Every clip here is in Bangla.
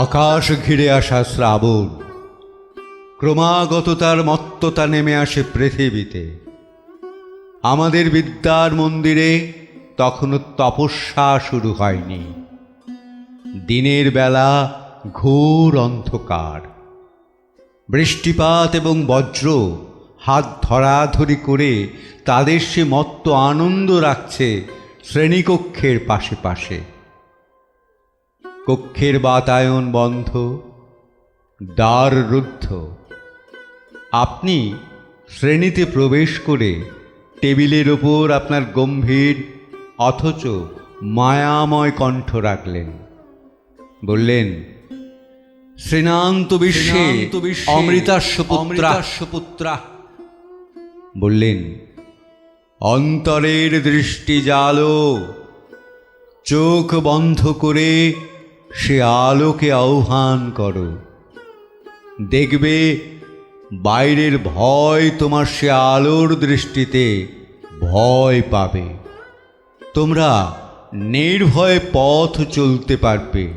আকাশ ঘিরে আসা শ্রাবণ। ক্রমাগত তার মত্ততা নেমে আসে পৃথিবীতে। আমাদের বিদ্যার মন্দিরে তখনও তপস্যা শুরু হয়নি। দিনের বেলা ঘোর অন্ধকার। বৃষ্টিপাত এবং বজ্র হাত ধরাধরি করে তাদের সে মত্ত আনন্দ রাখছে শ্রেণীকক্ষের পাশে পাশে। কক্ষের বাতায়ন বন্ধ। দ্বার রুদ্ধ। আপনি শ্রেণীতে প্রবেশ করে টেবিলের ওপর আপনার গম্ভীর অথচ মায়াময় কণ্ঠ রাখলেন। বললেন শ্রীনান্ত বিশ্বে অমৃতাস্য পুত্রা। বললেন অন্তরের দৃষ্টি জালো চোখ বন্ধ করে সে আলোকে আহ্বান করো। দেখবে বাইরের ভয় তোমার সে আলোর দৃষ্টিতে ভয় পাবে। তোমরা নির্ভয়ে পথ চলতে পারবে।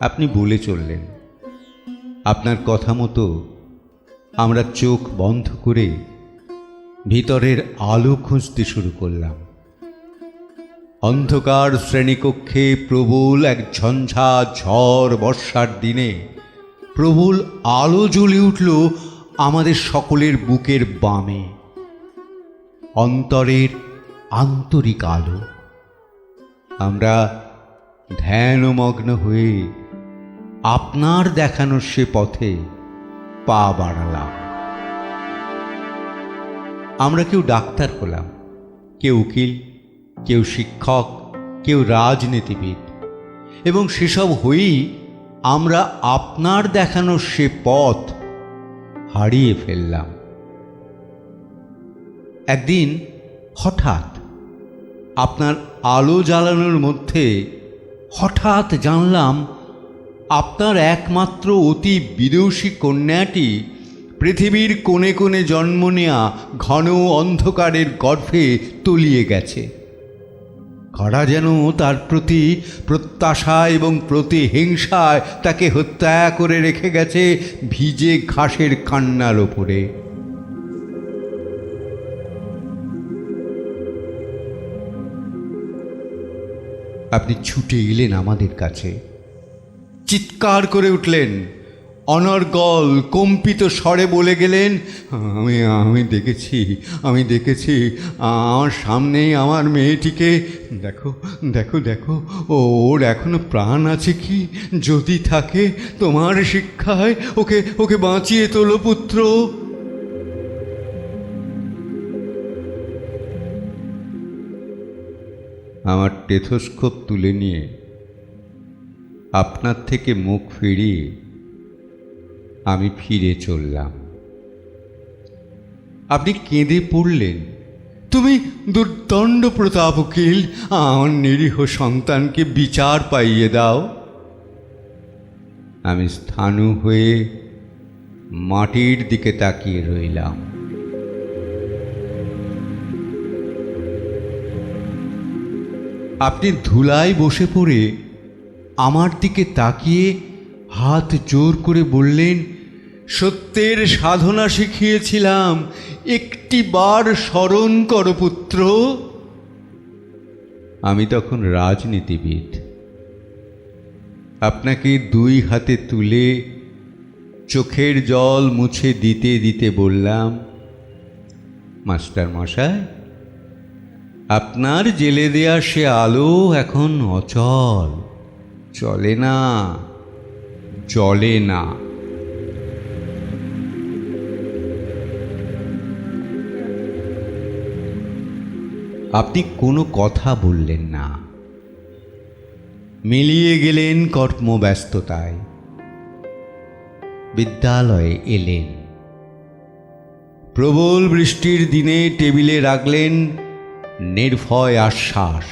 আপনি বলে চললেন। আপনার কথা মতো আমরা চোখ বন্ধ করে ভিতরের আলো খুঁজতে শুরু করলাম। অন্ধকার শ্রেণীকক্ষে প্রবল এক ঝঞ্ঝা ঝড় বর্ষার দিনে প্রবল আলো জ্বলে উঠল আমাদের সকলের বুকের বামে। অন্তরের আন্তরিক আলো। আমরা ধ্যানমগ্ন হয়ে আপনার দেখানো সে পথে পা বাড়ালাম। আমরা কেউ ডাক্তার হলাম, কেউ উকিল কেউ শিক্ষক, কেউ রাজনীতিবিদ। এবং সেসব হয়েই আমরা আপনার দেখানো সে পথ হারিয়ে ফেললাম। একদিন হঠাৎ আপনার আলো জ্বালানোর মধ্যে হঠাৎ জানলাম আপনার একমাত্র অতি বিদুষী কন্যাটি পৃথিবীর কোণে কোণে জন্ম নেয়া ঘন অন্ধকারের গর্ভে তলিয়ে গেছে। খরা যেন তার প্রতি প্রত্যাশা এবং প্রতিহিংসায় তাকে হত্যা করে রেখে গেছে ভিজে ঘাসের কান্নার ওপরে। আপনি ছুটে এলেন আমাদের কাছে। চিৎকার করে উঠলেন। অনর্গল কম্পিত স্বরে বলে গেলেন, আমি আমি দেখেছি আমি দেখেছি, আমার সামনেই আমার মেয়েটিকে। দেখো দেখো দেখো ওর এখনও প্রাণ আছে কি? যদি থাকে, তোমার শিক্ষায় ওকে ওকে বাঁচিয়ে তোলো পুত্র। আমার টেথোস্কোপ তুলে নিয়ে আপনার থেকে মুখ ফিরিয়ে আমি ফিরে চললাম। আপনি কেঁদে পড়লেন। তুমি দুর্দণ্ড প্রতাপ উকিল, আমার নিরীহ সন্তানকে বিচার পাইয়ে দাও। আমি স্থানু হয়ে মাটির দিকে তাকিয়ে রইলাম। আপনি ধুলায় বসে পড়ে আমার দিকে তাকিয়ে হাত জোর করে বললেন, সত্যের সাধনা শিখিয়েছিলাম, একটি বার স্মরণ কর পুত্র। আমি তখন রাজনীতিবিদ। আপনাকে দুই হাতে তুলে চোখের জল মুছে দিতে দিতে বললাম, মাস্টার মশাই, আপনার জেলে দেয়া সে আলো এখন অচল, চলে না। চলে না। আপনি কোনো কথা বললেন না। মিলিয়ে গেলেন কর্মব্যস্ততায়। বিদ্যালয়ে এলেন। প্রবল বৃষ্টির দিনে টেবিলে রাখলেন নির্ভয় আশ্বাস।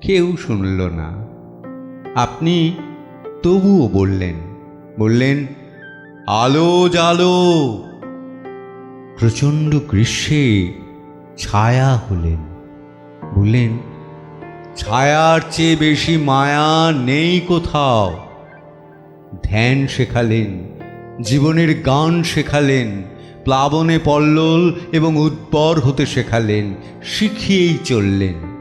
কেউ শুনল না। আপনি তবুও বললেন বললেন, আলো জালো প্রচণ্ড গ্রীষ্মে ছায়া হলেন। বললেন, ছায়ার চেয়ে বেশি মায়া নেই কোথাও। ধ্যান শেখালেন, জীবনের গান শেখালেন, প্লাবনে পল্লল এবং উদ্বর হতে শেখালেন, শিখিয়েই চললেন।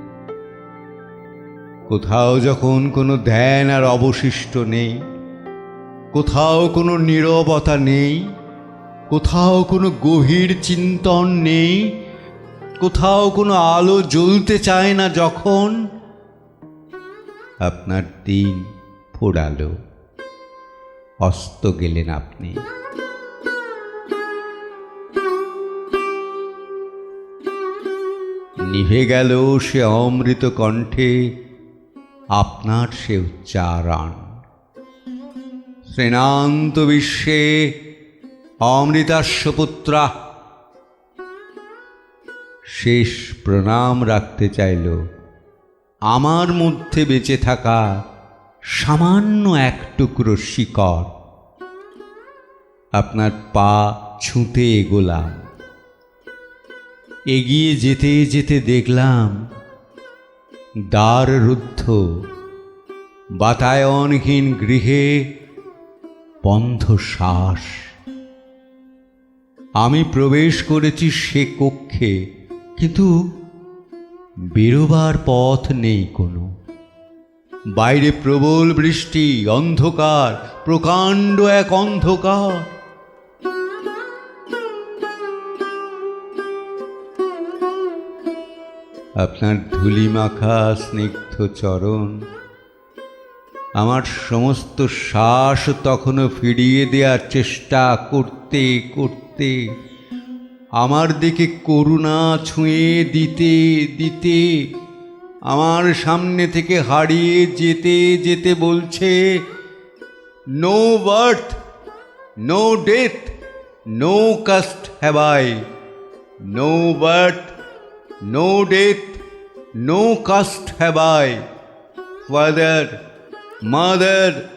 কোথাও যখন কোনো ধ্যান আর অবশিষ্ট নেই, কোথাও কোনো নীরবতা নেই, কোথাও কোনো গভীর চিন্তন নেই, কোথাও কোনো আলো জ্বলতে চায় না যখন আপনার দিন ফোড়ালো অস্ত গেলেন আপনি। নিভে গেল সে অমৃত কণ্ঠে আপনার সে উচ্চারণ। শ্রেণান্ত বিশ্বে অমৃতাস্বপুত্রা শেষ প্রণাম রাখতে চাইল। আমার মধ্যে বেঁচে থাকা সামান্য এক টুকরো শিকড়। আপনার পা ছুঁতে এগোলাম। এগিয়ে যেতে যেতে দেখলাম দ্বার রুদ্ধ বাতায়নহীন গৃহে বন্ধ শ্বাস আমি প্রবেশ করেছি সে কক্ষে, কিন্তু বেরোবার পথ নেই কোনো। বাইরে প্রবল বৃষ্টি, অন্ধকার, প্রকাণ্ড এক অন্ধকার। আপনার ধুলিমাখা স্নিগ্ধ চরণ। আমার সমস্ত শ্বাস তখনও ফিরিয়ে দেওয়ার চেষ্টা করতে করতে, আমার দিকে করুণা ছুঁয়ে দিতে দিতে, আমার সামনে থেকে হারিয়ে যেতে যেতে বলছে no birth no death no caste have I no birth No death, no cost have I. Father, mother,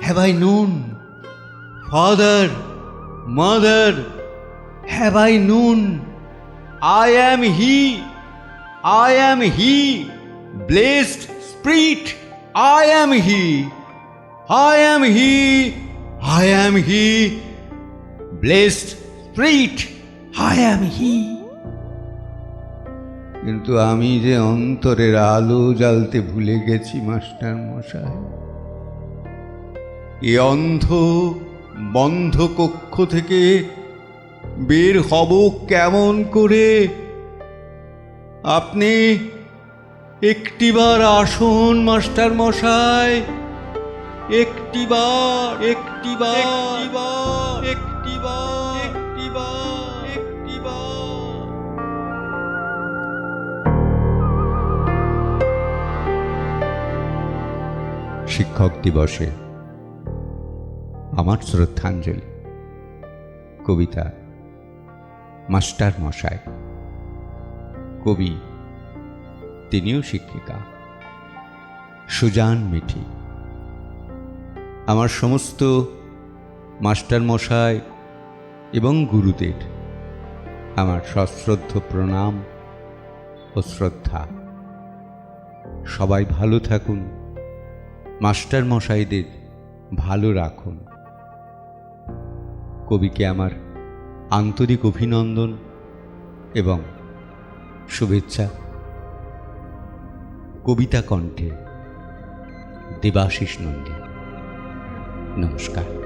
have I known? Father, mother, have I known? I am He, I am He, blessed spirit, I am He, I am He, I am He, blessed spirit, I am He. কিন্তু আমি যে অন্তরের আলো জ্বালতে ভুলে গেছি, মাস্টার মশাই। এ অন্ধ বন্ধ কক্ষ থেকে বের হব কেমন করে? আপনি একটিবার আসুন, মাস্টার মশাই। একটিবার একটিবার একটিবার একটিবার একটিবার শিক্ষক দিবসে আমার শ্রদ্ধাঞ্জলি। কবিতা মাস্টার মশাই। কবি, তিনিও শিক্ষিকা। সুজান মিঠি। আমার সমস্ত মাস্টার মশাই এবং গুরুদের আমার সশ্রদ্ধ প্রণাম ও শ্রদ্ধা। সবাই ভালো থাকুন। মাস্টার মশাইদের ভালো রাখুন। কবিকে আমার আন্তরিক অভিনন্দন এবং শুভেচ্ছা। কবিতা কণ্ঠে দেবাশিস নন্দী। নমস্কার।